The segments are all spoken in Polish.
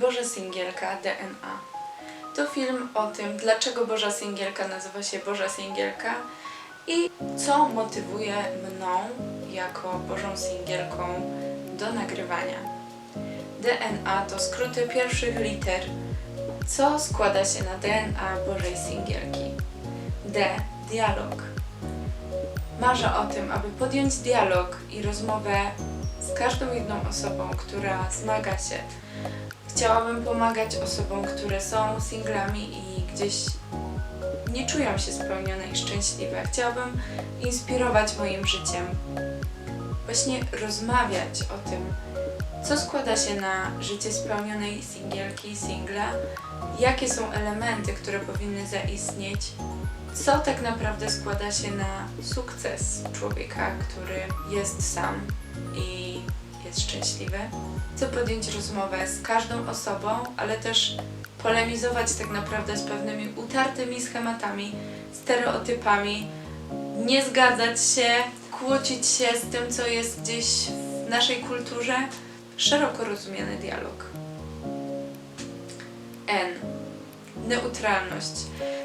Boża Singielka DNA. To film o tym, dlaczego Boża Singielka nazywa się Boża Singielka i co motywuje mną jako Bożą Singielką do nagrywania. DNA to skróty pierwszych liter, co składa się na DNA Bożej Singielki. D. Dialog. Marzę o tym, aby podjąć dialog i rozmowę z każdą jedną osobą, która zmaga się. Chciałabym pomagać osobom, które są singlami i gdzieś nie czują się spełnione i szczęśliwe. Chciałabym inspirować moim życiem. Właśnie rozmawiać o tym, co składa się na życie spełnionej singielki, singla, jakie są elementy, które powinny zaistnieć, co tak naprawdę składa się na sukces człowieka, który jest sam i jest szczęśliwy. Chcę podjąć rozmowę z każdą osobą, ale też polemizować tak naprawdę z pewnymi utartymi schematami, stereotypami, nie zgadzać się, kłócić się z tym, co jest gdzieś w naszej kulturze. Szeroko rozumiany dialog. N. Neutralność.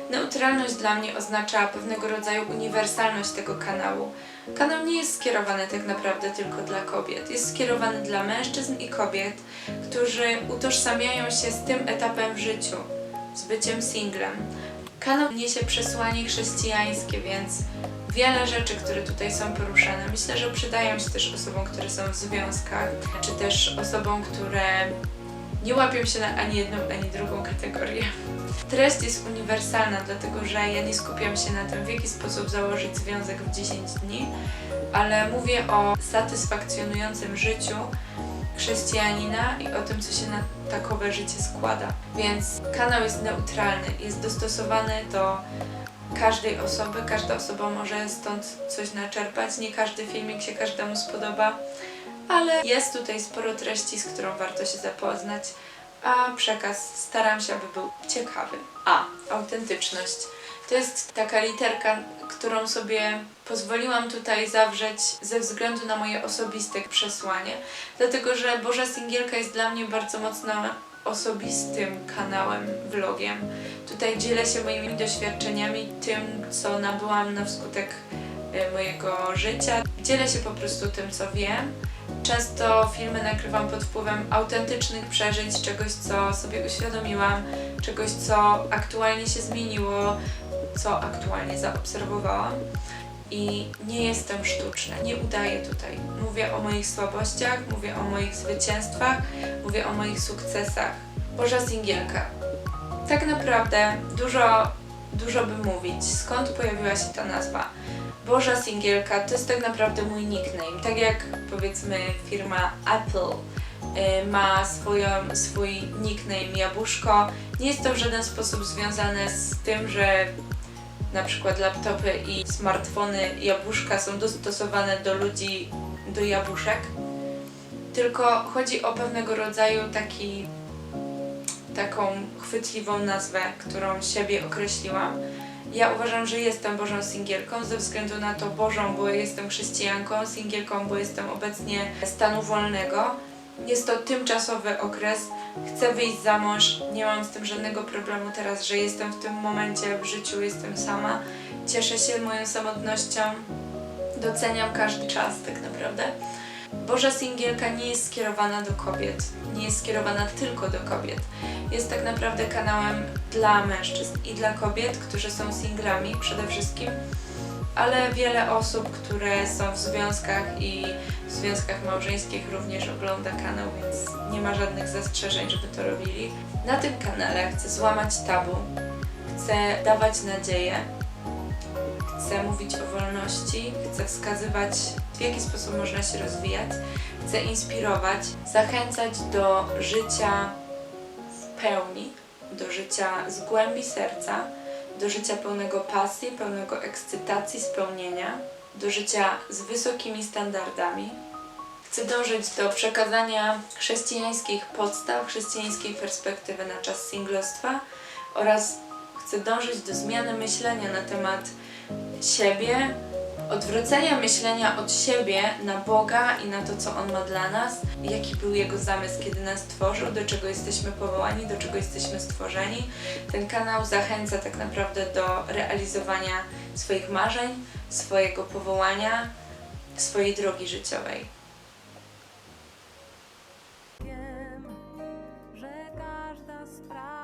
Neutralność dla mnie oznacza pewnego rodzaju uniwersalność tego kanału. Kanał nie jest skierowany tak naprawdę tylko dla kobiet. Jest skierowany dla mężczyzn i kobiet, którzy utożsamiają się z tym etapem w życiu, z byciem singlem. Kanał niesie przesłanie chrześcijańskie, więc wiele rzeczy, które tutaj są poruszane, myślę, że przydają się też osobom, które są w związkach, czy też osobom, które nie łapią się na ani jedną, ani drugą kategorię. Treść jest uniwersalna, dlatego że ja nie skupiam się na tym, w jaki sposób założyć związek w 10 dni, ale mówię o satysfakcjonującym życiu chrześcijanina i o tym, co się na takowe życie składa. Więc kanał jest neutralny, jest dostosowany do każdej osoby, każda osoba może stąd coś naczerpać, nie każdy filmik się każdemu spodoba, ale jest tutaj sporo treści, z którą warto się zapoznać, a przekaz staram się, aby był ciekawy. A. Autentyczność. To jest taka literka, którą sobie pozwoliłam tutaj zawrzeć ze względu na moje osobiste przesłanie, dlatego że Boża Singielka jest dla mnie bardzo mocno osobistym kanałem, vlogiem. Tutaj dzielę się moimi doświadczeniami, tym, co nabyłam na wskutek e, mojego życia. Dzielę się po prostu tym, co wiem. Często filmy nagrywam pod wpływem autentycznych przeżyć, czegoś, co sobie uświadomiłam, czegoś, co aktualnie się zmieniło, co aktualnie zaobserwowałam. I nie jestem sztuczna, nie udaję tutaj. Mówię o moich słabościach, mówię o moich zwycięstwach, mówię o moich sukcesach. Boża Singielka. Tak naprawdę dużo, dużo by mówić. Skąd pojawiła się ta nazwa? Boża Singielka to jest tak naprawdę mój nickname. Tak jak powiedzmy firma Apple y, ma swoją, swój nickname Jabłuszko, nie jest to w żaden sposób związane z tym, że na przykład laptopy i smartfony jabłuszka są dostosowane do ludzi, do jabłuszek, tylko chodzi o pewnego rodzaju taki, taką chwytliwą nazwę, którą siebie określiłam. Ja uważam, że jestem Bożą Singielką ze względu na to Bożą, bo jestem chrześcijanką, singielką, bo jestem obecnie stanu wolnego. Jest to tymczasowy okres. Chcę wyjść za mąż, nie mam z tym żadnego problemu teraz, że jestem w tym momencie w życiu, jestem sama. Cieszę się moją samotnością, doceniam każdy czas tak naprawdę. Boża Singielka nie jest skierowana do kobiet, nie jest skierowana tylko do kobiet. Jest tak naprawdę kanałem dla mężczyzn i dla kobiet, którzy są singlami przede wszystkim, ale wiele osób, które są w związkach i w związkach małżeńskich również ogląda kanał, więc nie ma żadnych zastrzeżeń, żeby to robili. Na tym kanale chcę złamać tabu, chcę dawać nadzieję, chcę mówić o wolności, chcę wskazywać, w jaki sposób można się rozwijać, chcę inspirować, zachęcać do życia w pełni, do życia z głębi serca, do życia pełnego pasji, pełnego ekscytacji, spełnienia, do życia z wysokimi standardami. Chcę dążyć do przekazania chrześcijańskich podstaw, chrześcijańskiej perspektywy na czas singlostwa oraz chcę dążyć do zmiany myślenia na temat siebie, odwrócenia myślenia od siebie na Boga i na to, co On ma dla nas, jaki był Jego zamysł, kiedy nas stworzył, do czego jesteśmy powołani, do czego jesteśmy stworzeni. Ten kanał zachęca tak naprawdę do realizowania swoich marzeń, swojego powołania, swojej drogi życiowej. Wiem, że każda sprawa